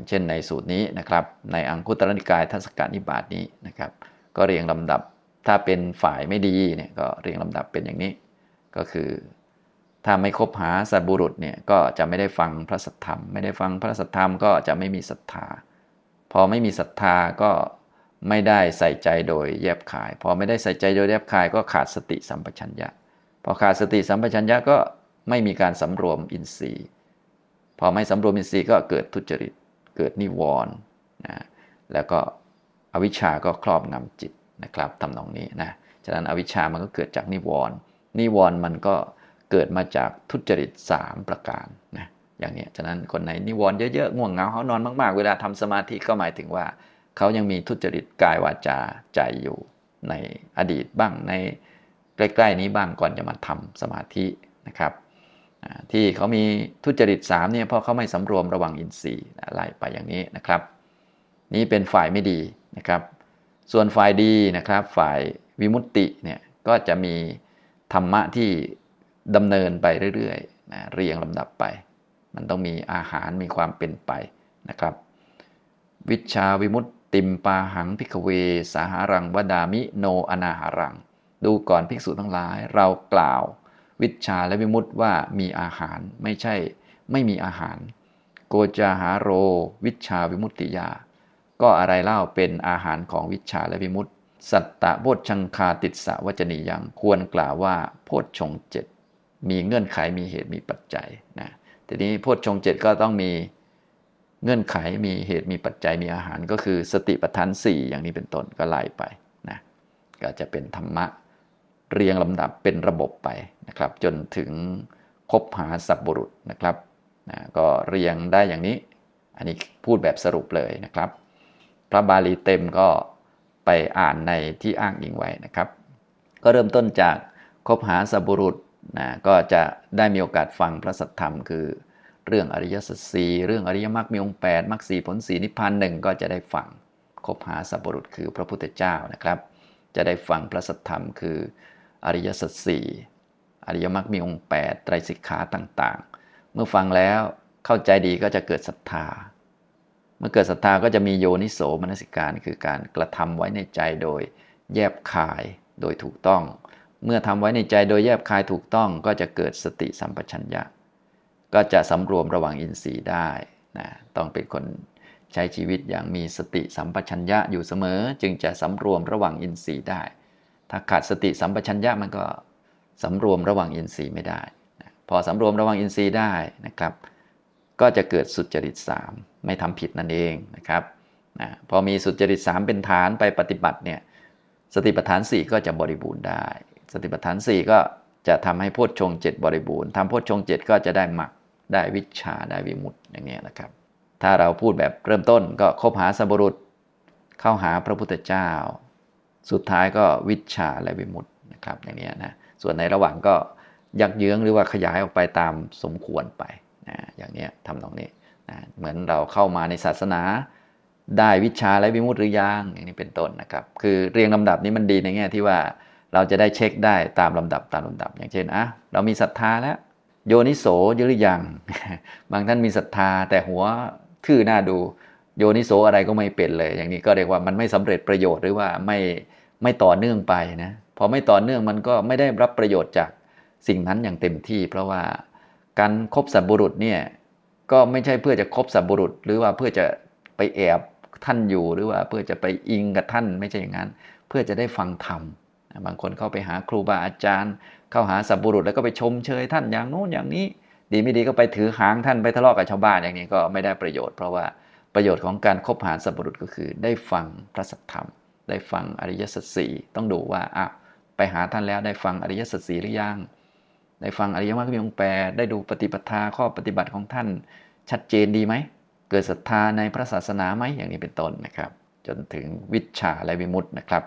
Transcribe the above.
อย่างเช่นในสูตรนี้นะครับ ในอังคุตรนิกายทัศกานิบาตนี้นะครับ ก็เรียงลำดับถ้าเป็นฝ่ายไม่ดีเนี่ยก็เรียงลำดับเป็นอย่างนี้ ก็คือถ้าไม่คบหาสัตบุรุษเนี่ยก็จะไม่ได้ฟังพระสัทธรรม ไม่ได้ฟังพระสัทธรรมก็จะไม่มีศรัทธา พอไม่มีศรัทธาก็ไม่ได้ใส่ใจโดยแยบขาย พอไม่ได้ใส่ใจโดยแยบขาย ก็ขาดสติสัมปชัญญะ พอขาดสติสัมปชัญญะก็ไม่มีการสำรวมอินทรีย์ พอไม่สำรวมอินทรีย์ก็เกิดทุจริต เกิดนิวรณ์นะแล้วก็อวิชชาก็ครอบงำจิตนะครับทำนองนี้นะฉะนั้นอวิชชามันก็เกิดจากนิวรณ์นิวรณ์มันก็เกิดมาจากทุจริต 3 ประการนะอย่างนี้ฉะนั้นคนไหนนิวรณ์เยอะๆง่วงเหงาเขานอนมากๆ เวลาทำสมาธิก็หมายถึงว่า เขายังมีทุจริตกายวาจาใจอยู่ในอดีตบ้างในใกล้ๆนี้บ้างก่อนจะมาทำสมาธินะครับ ที่เขามีทุจริต3เนี่ยเพราะเขาไม่สำรวมระวังอินทรีย์ไล่ไปอย่างนี้นะครับ นี้เป็นฝ่ายไม่ดีนะครับ ส่วนฝ่ายดีนะครับ ฝ่ายวิมุตติเนี่ยก็จะมีธรรมะที่ดำเนินไปเรื่อยๆนะเรียงลำดับไป มันต้องมีอาหารมีความเป็นไปนะครับ วิชาวิมุตติมปาหังพิกเว สาหารังวดามิโนอนาหารัง ดูก่อนภิกษุทั้งหลายเรากล่าว วิชาและวิมุตติว่ามีอาหารไม่ใช่ไม่มีอาหาร โกจาหาโร วิชาวิมุตติยา ก็อะไรเล่าเป็นอาหารของวิชาและวิมุตติ สัตตะโพชชังคาติสะวจนียังควรกล่าวว่าโพชฌงเจ็ดมีเงื่อนไขมีเหตุมีปัจจัยนะทีนี้โพชฌงเจ็ดก็ต้องมีเงื่อนไขมีเหตุมีปัจจัยมีอาหารก็คือสติปัฏฐานสี่อย่างนี้เป็นต้นก็ไล่ไปนะก็จะเป็นธรรมะ เรียงลำดับเป็นระบบไปนะครับ จนถึงคบหาสัพบุรุษนะครับนะก็เรียงได้อย่างนี้ อันนี้พูดแบบสรุปเลยนะครับ พระบาลีเต็มก็ไปอ่านในที่อ้างอิงไว้นะครับ ก็เริ่มต้นจากคบหาสัพบุรุษนะก็จะได้มีโอกาสฟังพระสัทธรรม คือเรื่องอริยสัจสีเรื่องอริยมรรคมีองค์แปดมรรคสีผลสีนิพพานหนึ่งก็จะได้ฟังคบหาสัพบุรุษคือพระพุทธเจ้านะครับ จะได้ฟังพระสัทธรรมคือ อริยสัจสี่อริยมรรคมีองค์แปดไตรสิกขาต่างๆ เมื่อฟังแล้วเข้าใจดีก็จะเกิดศรัทธา เมื่อเกิดศรัทธาก็จะมีโยนิโสมนสิการคือการกระทำไว้ในใจโดยแยบคายโดยถูกต้อง เมื่อทำไว้ในใจโดยแยบคายถูกต้อง ก็จะเกิดสติสัมปชัญญะ ก็จะสำรวมระวังอินทรีย์ได้นะต้องเป็นคนใช้ชีวิตอย่างมีสติสัมปชัญญะอยู่เสมอ จึงจะสำรวมระวังอินทรีย์ได้ ถ้าขาดสติสัมปชัญญะมันก็สำรวมระวังอินทรีย์ไม่ได้นะพอสำรวมระวังอินทรีย์ได้นะครับ ก็จะเกิดสุจริต 3 ไม่ทำผิดนั่นเองนะครับนะพอมีสุจริต 3 เป็นฐานไปปฏิบัติเนี่ยสติปัฏฐาน 4 ก็จะบริบูรณ์ได้ สติปัฏฐาน 4 ก็จะทำให้โพชฌงเจ็ดบริบูรณ์ทำโพชฌงเจ็ดก็จะได้หมักได้วิชาได้วิมุตติอย่างนี้นะครับ ถ้าเราพูดแบบเริ่มต้นก็คบหาสัมบุรุษ เข้าหาพระพุทธเจ้า สุดท้ายก็วิชาและวิมุตตินะครับอย่างนี้นะส่วนในระหว่างก็ยักเยื้องหรือว่าขยายออกไปตามสมควรไปนะอย่างนี้ทำตรงนี้นะเหมือนเราเข้ามาในศาสนา ได้วิชาและวิมุตติหรือยังอย่างนี้เป็นต้นนะครับ คือเรียงลำดับนี้มันดีในแง่ที่ว่าเราจะได้เช็คได้ตามลำดับตามลำดับ อย่างเช่นอะเรามีศรัทธาแล้ว โยนิโสเยอะหรือยังบางท่านมีศรัทธาแต่หัวทื่อหน้าดู โยนิโสอะไรก็ไม่เป็นเลย อย่างนี้ก็เรียกว่ามันไม่สำเร็จประโยชน์หรือว่าไม่ไม่ต่อเนื่องไปนะพอไม่ต่อเนื่องมันก็ไม่ได้รับประโยชน์จากสิ่งนั้นอย่างเต็มที่ เพราะว่าการคบสัตบุรุษเนี่ยก็ไม่ใช่เพื่อจะคบสัตบุรุษ หรือว่าเพื่อจะไปแอบท่านอยู่หรือว่าเพื่อจะไปอิงกับท่านไม่ใช่อย่างนั้น เพื่อจะได้ฟังธรรมบางคนเข้าไปหาครูบาอาจารย์ เข้าหาสัพบุรุษแล้วก็ไปชมเชยท่านอย่างโน้นอย่างนี้ ดีไม่ดีก็ไปถือหางท่านไปทะเลาะกับชาวบ้านอย่างนี้ก็ไม่ได้ประโยชน์ เพราะว่า ประโยชน์ของการคบหาสัพบุรุษก็คือ ได้ฟังพระสัทธรรม ได้ฟังอริยสัจสี่ต้องดูว่าอะไปหาท่านแล้วได้ฟังอริยสัจสี่หรือยัง ได้ฟังอริยมรรคมีองค์แปดได้ดูปฏิปทาข้อปฏิบัติของท่าน ชัดเจนดีไหม เกิดศรัทธาในพระศาสนาไหมอย่างนี้เป็นต้นนะครับ จนถึงวิชาและวิมุตตินะครับ